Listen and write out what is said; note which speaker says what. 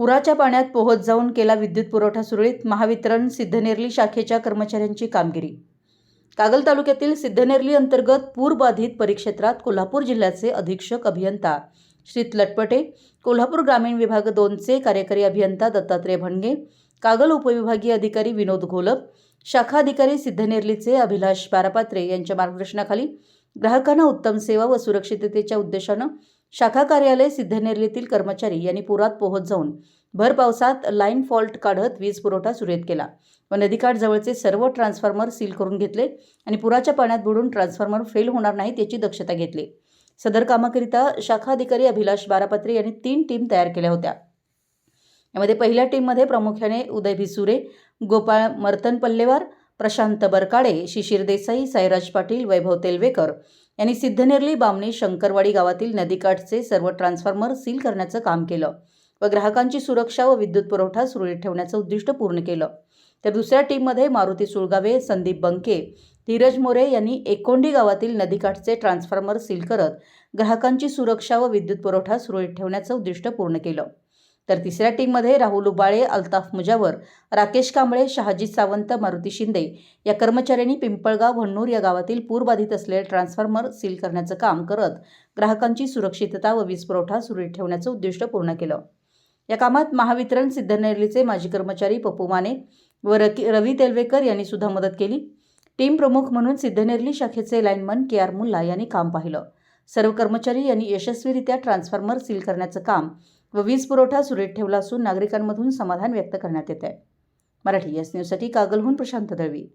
Speaker 1: पुराच्या पाण्यात पोहत जाऊन केला विद्युत पुरवठा सुरळीत महावितरण सिद्धनेरली शाखेच्या कर्मचाऱ्यांची कामगिरी. कागल तालुक्यातील सिद्धनेरली अंतर्गत पूरबाधित परिक्षेत्रात कोल्हापूर जिल्ह्याचे अधीक्षक अभियंता श्री लटपटे कोल्हापूर ग्रामीण विभाग दोनचे कार्यकारी अभियंता दत्तात्रय भणगे कागल उपविभागीय अधिकारी विनोद घोलप शाखा अधिकारी सिद्धनेरलीचे अभिलाष बारापात्रे यांच्या मार्गदर्शनाखाली ग्राहकांना उत्तम सेवा व सुरक्षिततेच्या उद्देशानं शाखा कार्यालय सिद्धनेरलीतील कर्मचारी यांनी पुरात पोहोच जाऊन भर पावसात लाईन फॉल्ट काढत वीज पुरवठा सुरळीत केला. व नदीकाठ जवळचे सर्व ट्रान्सफॉर्मर सील करून घेतले आणि पुराच्या पाण्यात बुडून ट्रान्सफॉर्मर फेल होणार नाहीत याची दक्षता घेतली. सदर कामाकरिता शाखा अधिकारी अभिलाष बारापत्रे यांनी तीन टीम तयार केल्या होत्या. यामध्ये पहिल्या टीममध्ये प्रामुख्याने उदय भिसुरे गोपाळ मर्तन पल्लेवार प्रशांत बरकाडे शिशिर देसाई साईराज पाटील वैभव तेलवेकर यांनी सिद्धनेरली बामणी शंकरवाडी गावातील नदीकाठचे सर्व ट्रान्सफॉर्मर सील करण्याचं काम केलं. व ग्राहकांची सुरक्षा व विद्युत पुरवठा सुरळीत ठेवण्याचं उद्दिष्ट पूर्ण केलं. तर दुसऱ्या टीममध्ये मारुती सुळगावे संदीप बंके धीरज मोरे यांनी एकोंडी गावातील नदीकाठचे ट्रान्सफॉर्मर सील करत ग्राहकांची सुरक्षा व विद्युत पुरवठा सुरळीत ठेवण्याचं उद्दिष्ट पूर्ण केलं. तर तिसऱ्या टीममध्ये राहुल उबाळे अल्ताफ मुजावर राकेश कांबळे शहाजी सावंत मारुती शिंदे या कर्मचाऱ्यांनी पिंपळगाव भन्नूर या गावातील पूरबाधित असलेले ट्रान्सफॉर्मर सील करण्याचं काम करत ग्राहकांची सुरक्षितता व वीज पुरवठा सुरळीत ठेवण्याचं उद्दिष्ट पूर्ण केलं. या कामात महावितरण सिद्धनेरलीचे माजी कर्मचारी पप्पू माने व रकी रवी तेलवेकर यांनी सुद्धा मदत केली. टीम प्रमुख म्हणून सिद्धनेरली शाखेचे लाईनमन के आर मुल्ला यांनी काम पाहिलं. सर्व कर्मचारी यांनी यशस्वीरित्या ट्रान्सफॉर्मर सील करण्याचं काम व वीज पुरवठा सुरळीत ठेवला असून नागरिकांमधून समाधान व्यक्त करण्यात येत आहे मराठी एस न्यूजसाठी कागलहून प्रशांत दळवी.